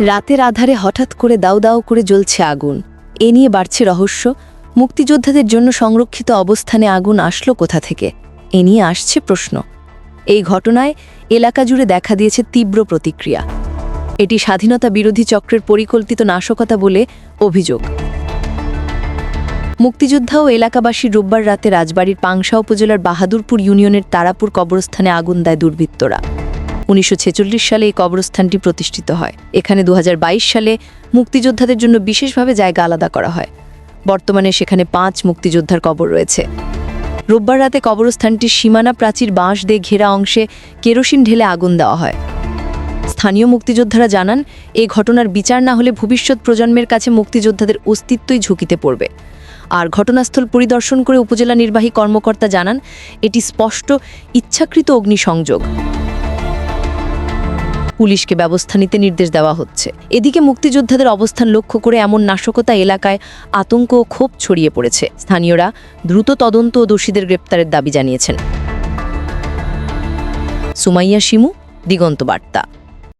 রাতের আধারে হঠাৎ করে দাউ দাউ করে জ্বলছে আগুন। এ নিয়ে বাড়ছে রহস্য। মুক্তিযোদ্ধাদের জন্য সংরক্ষিত অবস্থানে আগুন আসলো কোথা থেকে? এ নিয়ে আসছে প্রশ্ন। এই ঘটনায় এলাকা জুড়ে দেখা দিয়েছে তীব্র প্রতিক্রিয়া। এটি স্বাধীনতা বিরোধী চক্রের পরিকল্পিত নাশকতা বলে অভিযোগ। মুক্তিযোদ্ধা ও এলাকাবাসী রোববার রাতে রাজবাড়ির পাংশা উপজেলার বাহাদুরপুর ইউনিয়নের তারাপুর কবরস্থানে আগুন দেয় দুর্বৃত্তরা। উনিশশো ছেচল্লিশ সালে এই কবরস্থানটি প্রতিষ্ঠিত হয়। এখানে দু হাজার বাইশ সালে মুক্তিযোদ্ধাদের জন্য বিশেষভাবে জায়গা আলাদা করা হয়। বর্তমানে সেখানে পাঁচ মুক্তিযোদ্ধার কবর রয়েছে। রোববার রাতে কবরস্থানটির সীমানা প্রাচীর বাঁশ দিয়ে ঘেরা অংশে কেরোসিন ঢেলে আগুন দেওয়া হয়। স্থানীয় মুক্তিযোদ্ধারা জানান, এই ঘটনার বিচার না হলে ভবিষ্যৎ প্রজন্মের কাছে মুক্তিযোদ্ধাদের অস্তিত্বই ঝুঁকিতে পড়বে। আর ঘটনাস্থল পরিদর্শন করে উপজেলা নির্বাহী কর্মকর্তা জানান, এটি স্পষ্ট, ইচ্ছাকৃত অগ্নিসংযোগ। পুলিশকে ব্যবস্থা নিতে নির্দেশ দেওয়া হচ্ছে। এদিকে মুক্তিযোদ্ধাদের অবস্থান লক্ষ্য করে এমন নাশকতা এলাকায় আতঙ্ক ও ক্ষোভ ছড়িয়ে পড়েছে। স্থানীয়রা দ্রুত তদন্ত ও দোষীদের গ্রেপ্তারের দাবি জানিয়েছেন। সুমাইয়া শিমু, দিগন্ত বার্তা।